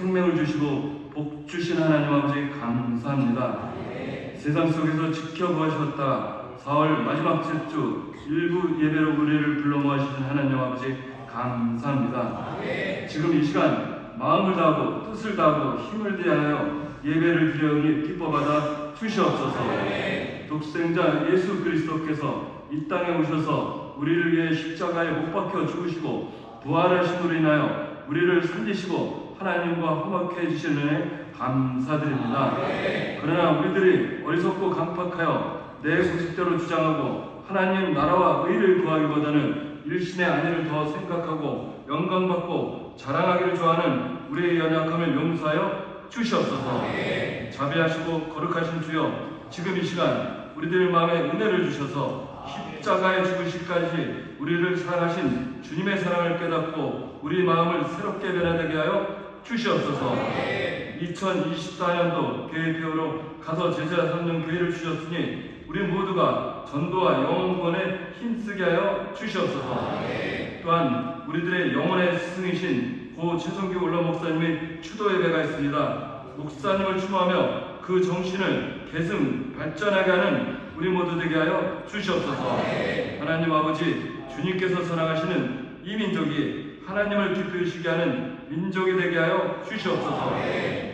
생명을 주시고 복 주신 하나님 아버지 감사합니다. 세상 속에서 지켜보셨다. 4월 마지막 주 일부 예배로 우리를 불러 모아주신 하나님 아버지 감사합니다. 지금 이 시간 마음을 다하고 뜻을 다하고 힘을 다하여 예배를 드려오니 기뻐받아 주시옵소서. 독생자 예수 그리스도께서 이 땅에 오셔서 우리를 위해 십자가에 못 박혀 죽으시고 부활하심으로 인하여 우리를 살리시고 하나님과 화목해 주시는 은혜 감사드립니다. 그러나 우리들이 어리석고 강팍하여 내 고집대로 주장하고 하나님 나라와 의를 구하기보다는 일신의 안위를 더 생각하고 영광받고 자랑하기를 좋아하는 우리의 연약함을 용서하여 주시옵소서. 자비하시고 거룩하신 주여 지금 이 시간 우리들 마음에 은혜를 주셔서 십자가에 죽으시까지 우리를 사랑하신 주님의 사랑을 깨닫고 우리 마음을 새롭게 변화되게 하여 주시옵소서. 2024년도 교회 배우로 가서 제자 삼는 교회를 주셨으니 우리 모두가 전도와 영혼권에 힘쓰게 하여 주시옵소서. 또한 우리들의 영혼의 스승이신 고 최성규 올라 목사님의 추도 예배가 있습니다. 목사님을 추모하며 그 정신을 계승 발전하게 하는 우리 모두 되게 하여 주시옵소서. 하나님 아버지 주님께서 사랑하시는 이 민족이 하나님을 기쁘시게 하는 민족이 되게 하여 주시옵소서.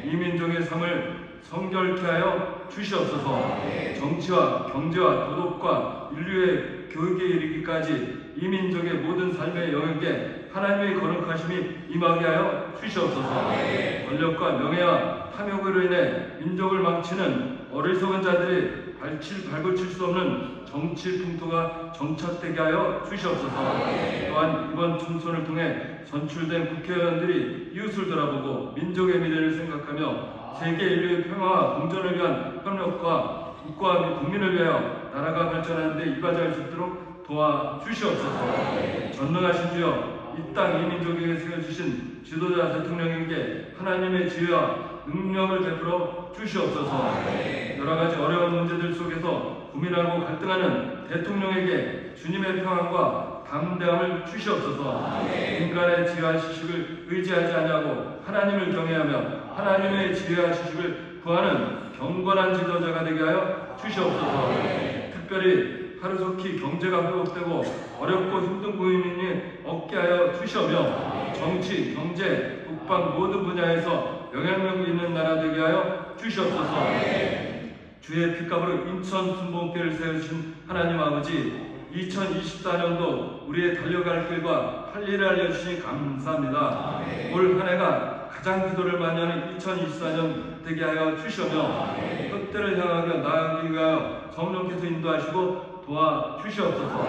이 민족의 삶을 성결케 하여 주시옵소서. 정치와 경제와 도덕과 인류의 교육에 이르기까지 이 민족의 모든 삶의 영역에 하나님의 거룩하심이 임하게 하여 주시옵소서. 권력과 명예와 탐욕으로 인해 민족을 망치는 어리석은 자들이 발칠 발붙일 수 없는 정치 풍토가 정착되게 하여 주시옵소서. 또한 이번 총선을 통해 선출된 국회의원들이 이웃을 돌아보고 민족의 미래를 생각하며 세계 인류의 평화와 공존을 위한 협력과 국가와 및 국민을 위하여 나라가 발전하는 데 이바지할 수 있도록 도와 주시옵소서. 전능하신 주여 이 땅 이 민족에게 세워주신 지도자 대통령에게 하나님의 지혜와 능력을 베풀어 주시옵소서. 여러 가지 어려운 문제들 속에서 고민하고 갈등하는 대통령에게 주님의 평안과 담대함을 주시옵소서. 인간의 지혜와 지식을 의지하지 아니하고 하나님을 경외하며 하나님의 지혜와 지식을 구하는 경건한 지도자가 되게 하여 주시옵소서. 특별히 하루속히 경제가 회복되고 어렵고 힘든 고민이 없게 하여 주시오며 정치, 경제, 국방 모든 분야에서 영향력 있는 나라 되게 하여 주시옵소서. 주의 핏값으로 인천 순복교를 세우신 하나님 아버지 2024년도 우리의 달려갈 길과 할 일을 알려주시니 감사합니다. 올 한 해가 가장 기도를 많이 하는 2024년 되게 하여 주시오며 끝대를 향하여 나아가기 위하여 성령께서 인도하시고 도와 주시옵소서.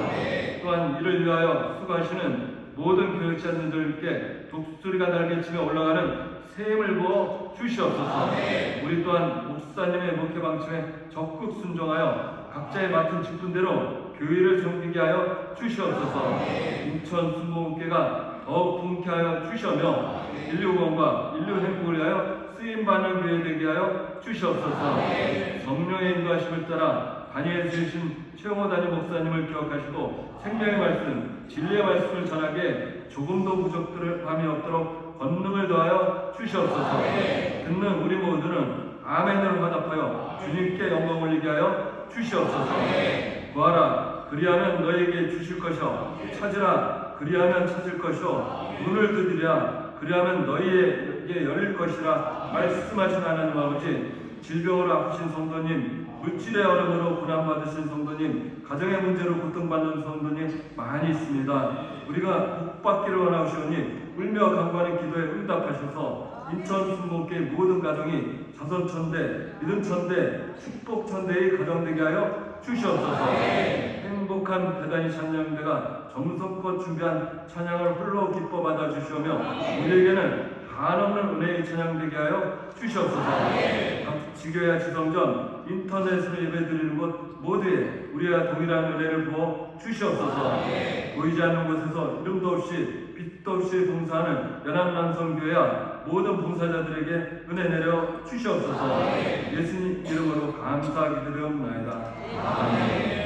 또한 이를 위하여 수고하시는 모든 교육자님들께 독수리가 날개치며 올라가는 새 힘을 부어 주시옵소서. 우리 또한 목사님의 목회 방침에 적극 순종하여 각자의 맡은 직분대로 교회를 섬기게 하여 주시옵소서. 인천 순복음교회가 더욱 분케하여 주시오며 인류원과 인류 행복을 위하여 쓰임받는 교회 되게 하여 주시옵소서. 성령의 인도하심을 따라 반야에 세우신 최영호 담임 목사님을 기억하시고 생명의 말씀, 진리의 말씀을 전하게 조금도 부족들을 밤이 없도록 권능을 더하여 주시옵소서. 듣는 우리 모두는 아멘으로 화답하여 주님께 영광 올리게 하여 주시옵소서. 구하라 그리하면 너에게 주실 것이요 찾으라 그리하면 찾을 것이요 문을 두드리라 그리하면 너희에게 열릴 것이라 말씀하신 하나님 아버지 질병으로 아프신 성도님 물질의 어려움으로 고난받으신 성도님 가정의 문제로 고통받는 성도님 많이 있습니다 우리가 복받기를 원하시오니 울며 간구하는 기도에 응답하셔서 인천 순복교의 모든 가정이 자선 천대, 믿음 천대, 축복 천대의 가정 되게 하여 주시옵소서. 행복한 배단이 찬양대가 정성껏 준비한 찬양을 홀로 기뻐 받아 주시오며 우리에게는 한없는 은혜의 찬양 되게 하여 주시옵소서. 각 지교야 지성전 인터넷으로 예배드리는 곳 모두에 우리와 동일한 은혜를 부어 주시옵소서. 보이지 않는 곳에서 이름도 없이 빛도 없이 봉사하는 연합남성교회와 모든 봉사자들에게 은혜 내려 주시옵소서. 예수님 이름으로 감사하게 드리옵나이다. 아멘.